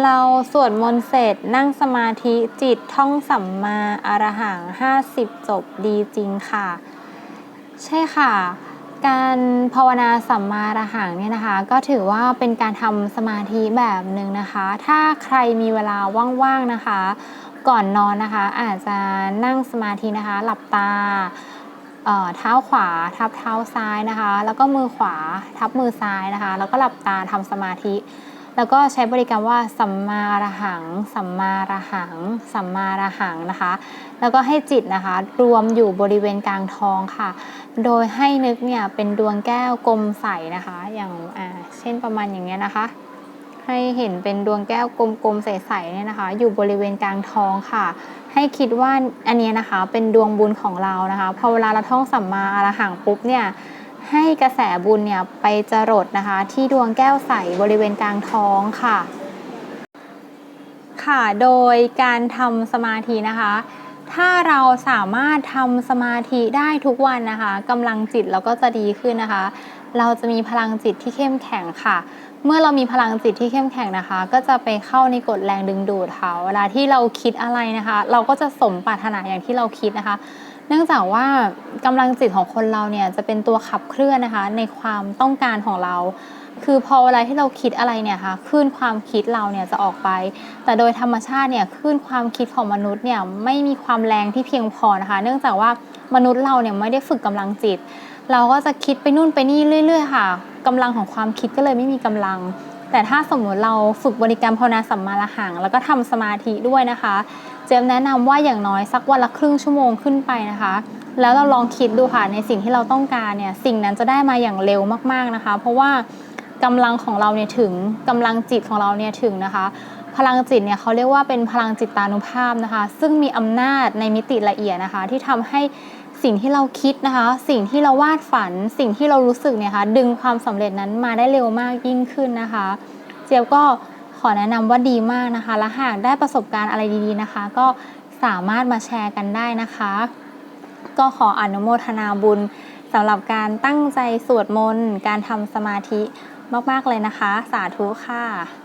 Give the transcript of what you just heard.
เราสวดมนต์เสร็จนั่งสมาธิจิตท่องสัมมาอรหัง50จบดีจริงค่ะ ใช่ค่ะ การภาวนาสัมมาอรหังเนี่ยนะคะ ก็ถือว่าเป็นการทำสมาธิแบบหนึ่งนะคะ ถ้าใครมีเวลาว่างๆนะคะ ก่อนนอนนะคะ อาจจะนั่งสมาธินะคะ หลับตาเอ่อเท้าขวาทับเท้าซ้ายนะคะ แล้วก็มือขวาทับมือซ้ายนะคะ แล้วก็หลับตาทำสมาธิ แล้วก็ใช้บริกรรมว่าสัมมาอรหัง สัมมาอรหัง สัมมาอรหังนะคะ แล้วก็ให้จิตนะคะ รวมอยู่บริเวณกลางท้องค่ะ โดยให้นึกเนี่ยเป็นดวงแก้วกลมใสนะคะ อย่างอ่าเช่นประมาณอย่างเงี้ยนะคะ ให้เห็นเป็นดวงแก้วกลมๆใสๆเนี่ยนะคะ อยู่บริเวณกลางท้องค่ะ ให้คิดว่าอันเนี้ยนะคะเป็นดวงบุญของเรานะคะพอเวลาเราท่องสัมมาอรหังปุ๊บเนี่ย ให้กระแสบุญเนี่ยไปจรดนะคะ ที่ดวงแก้วใสบริเวณกลางท้องค่ะ ค่ะ โดยการทำสมาธินะคะ ถ้าเราสามารถทำสมาธิได้ทุกวันนะคะกำลังจิตเราก็จะดีขึ้นนะคะ เราจะมีพลังจิตที่เข้มแข็งค่ะ เมื่อเรามีพลังจิตที่เข้มแข็งนะคะ ก็จะไปเข้าในกฎแรงดึงดูดค่ะ เวลาที่เราคิดอะไรนะคะ เราก็จะสมปรารถนาอย่างที่เราคิดนะคะ เนื่องจากว่ากำลังจิตของคนเราเนี่ยจะเป็นตัวขับเคลื่อนนะคะในความต้องการของเรา คือพอเวลาที่เราคิดอะไรเนี่ยค่ะคลื่นความคิดเราเนี่ยจะออกไป แต่โดยธรรมชาติเนี่ยคลื่นความคิดของมนุษย์เนี่ยไม่มีความแรงที่เพียงพอนะคะ เนื่องจากว่ามนุษย์เราเนี่ยไม่ได้ฝึกกำลังจิต เราก็จะคิดไปนู่นไปนี่เรื่อย ๆ ค่ะกำลังของความคิดก็เลยไม่มีกำลัง แต่ถ้าสมมติเราฝึกบริกรรมภาวนาสัมมาระหัง แล้วก็ทำสมาธิด้วยนะคะเจมแนะนำว่าอย่างน้อยสักวันละครึ่งชั่วโมงขึ้นไปนะคะ แล้วเราลองคิดดูค่ะในสิ่งที่เราต้องการเนี่ยสิ่งนั้นจะได้มาอย่างเร็วมากๆนะคะ เพราะว่ากำลังของเราเนี่ยถึงกำลังจิตของเราเนี่ยถึงนะคะ พลังจิตเนี่ยเขาเรียกว่าเป็นพลังจิตตานุภาพนะคะ ซึ่งมีอำนาจในมิติละเอียดนะคะ ที่ทำให้สิ่งที่เราคิดนะคะ สิ่งที่เราวาดฝัน สิ่งที่เรารู้สึกเนี่ยค่ะดึงความสำเร็จนั้นมาได้เร็วมากยิ่งขึ้นนะคะ เจี๊ยบก็ ขอแนะนำว่าดีมากนะคะ และหากได้ประสบการณ์อะไรดีๆนะคะ ก็สามารถมาแชร์กันได้นะคะ ก็ขออนุโมทนาบุญสำหรับการตั้งใจสวดมนต์ การทำสมาธิมากๆเลยนะคะ สาธุค่ะ